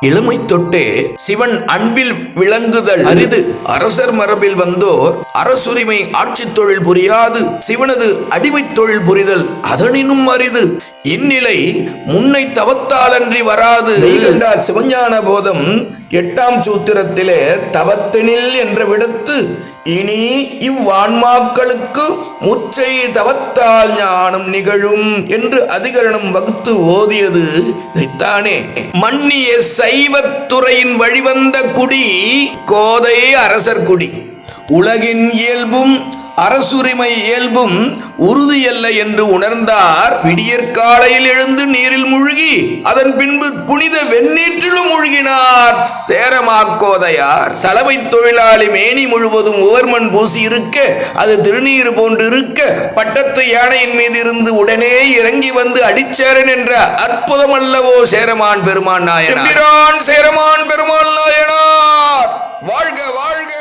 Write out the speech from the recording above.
இளமை தொட்டே சிவன் அன்பில் விளங்குதல். அரிது அரசர் மரபில் வந்தோர் அரசுரிமை ஆட்சி தொழில் புரியாது சிவனது அடிமை தொழில் புரிதல் அதனினும் அரிது. இந்நிலை முன்னை தவத்தாலன்றி வராது. என்றார் சிவஞான போதம் எட்டாம் சூத்திரத்திலே தவத்தினில் என்ற விடத்து இனி இவ்வான்மாக்களுக்கு முச்சை தவத்தால் ஞானம் நிகழும் என்று அதிகரணம் வகுத்து ஓதியது இதைத்தானே. மன்னிய சைவத்துறையின் வழிவந்த குடி கோதை அரசர் குடி. உலகின் இயல்பும் அரசுரிமை இயல்பும் உறுதியல்ல என்று உணர்ந்தார். விடியற்காலையில் எழுந்து நீரில் மூழ்கி அதன் பின்பு புனித வெந்நீற்றிலும் மூழ்கினார். சேரமாக்கோதையார் சலவை தொழிலாளி மேனி முழுவதும் ஓர்மண் பூசி இருக்க அது திருநீர் போன்று இருக்க பட்டத்து யானையின் மீது இருந்து உடனே இறங்கி வந்து அடிச்சேரன் என்ற அற்புதம் அல்லவோ சேரமான் பெருமான் நாயனார். சேரமான் பெருமான் நாயனார். வாழ்க வாழ்க!